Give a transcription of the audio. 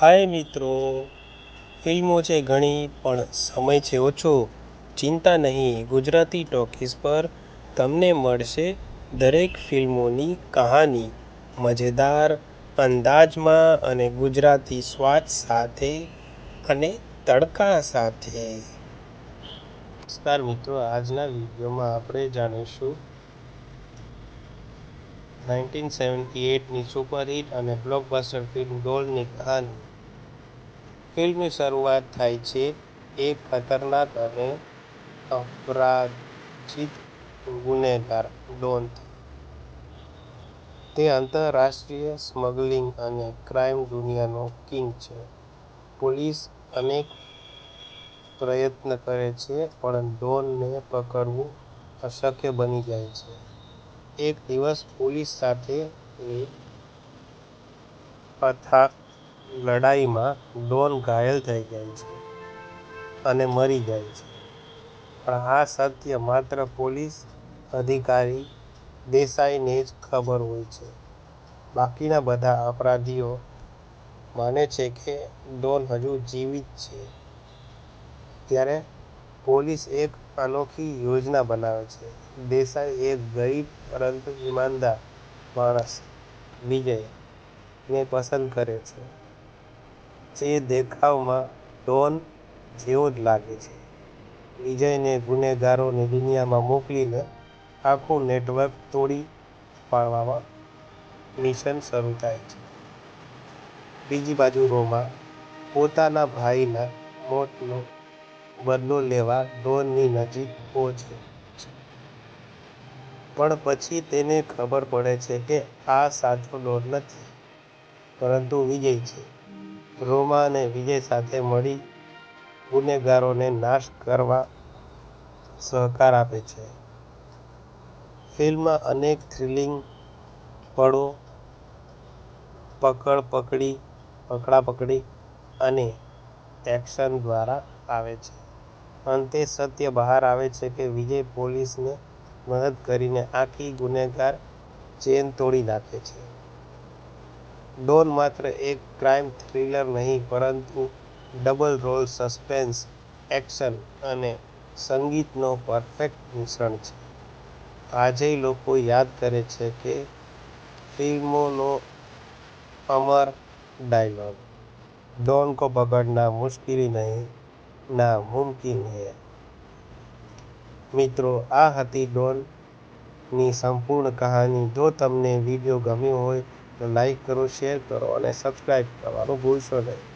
હાય મિત્રો. ફિલ્મો છે ઘણી, પણ સમય છે ઓછો. ચિંતા નહીં, ગુજરાતી ટોકીઝ પર તમને મળશે દરેક ફિલ્મોની કહાની. મજેદાર, અંદાજમાં અને ગુજરાતી સ્વાદ સાથે અને તડકા સાથે. નમસ્કાર મિત્રો, આજના વિડીયોમાં આપણે જાણીશું નાઇન્ટીન સેવન્ટી એટની સુપરહિટ અને બ્લોકબસ્ટર ફિલ્મ ડોલની કહાની ફિલ્મની શરૂઆત થાય છે એક ખતરનાક અને અપરાજિત ગુનેગાર ડોનથી. તે આંતરરાષ્ટ્રીય સ્મગલિંગ અને ક્રાઇમ દુનિયાનો કિંગ છે. પોલીસ અનેક પ્રયત્ન કરે છે, પણ ડોનને પકડવું અશક્ય બની જાય છે. એક દિવસ પોલીસ સાથે અથાગ લડાઈમાં ડોન ઘાયલ થઈ જાય છે અને મરી જાય છે. પણ આ સત્ય માત્ર પોલીસ અધિકારી દેસાઈને જ ખબર હોય છે. બાકીના બધા અપરાધીઓ માને છે કે ડોન હજુ જીવિત છે. ત્યારે પોલીસ એક અનોખી યોજના બનાવે છે. દેસાઈ એક ગરીબ પરંતુ ઈમાનદાર માણસ વિજય ને પસંદ કરે છે, જે દેખાવમાં ડોન જેવો જ લાગે છે. વિજયને ગુનેગારોની દુનિયામાં મોકલીને આખું નેટવર્ક તોડી પાડવામાં મિશન શરૂ થાય છે. બીજી બાજુ રોમા પોતાના ભાઈના મોતનો બદલો લેવા ડોનની નજીક પહોંચે છે. પણ પછી તેને ખબર પડે છે કે આ સાચો ડોન નથી, પરંતુ વિજય છે. રોમા અને વિજય સાથે મળી ગુનેગારોને નાશ કરવા સહકાર આપે છે. ફિલ્મમાં અનેક થ્રિલિંગ પળો પકડાપકડી અને એક્શન દ્વારા આવે છે. અંતે સત્ય બહાર આવે છે કે વિજય પોલીસને મદદ કરીને આખી ગુનેગાર ચેન તોડી નાખે છે. ડોન માત્ર એક ક્રાઇમ થ્રિલર નહીં પરંતુ ડબલ રોલ સસ્પેન્સ, એક્શન અને સંગીતનો પરફેક્ટ મિશ્રણ છે. આજેય લોકો યાદ કરે છે કે ફિલ્મોનો અમર ડાયલોગ, "ડોન કો પકડના મુશ્કિલ નહીં, ના મુમકિન હૈ." મિત્રો આ હતી ડોનની સંપૂર્ણ કહાની. જો તમને વીડિયો ગમ્યો હોય તો લાઈક કરો, શેર કરો અને સબસ્ક્રાઇબ કરવાનું ભૂલશો નહીં.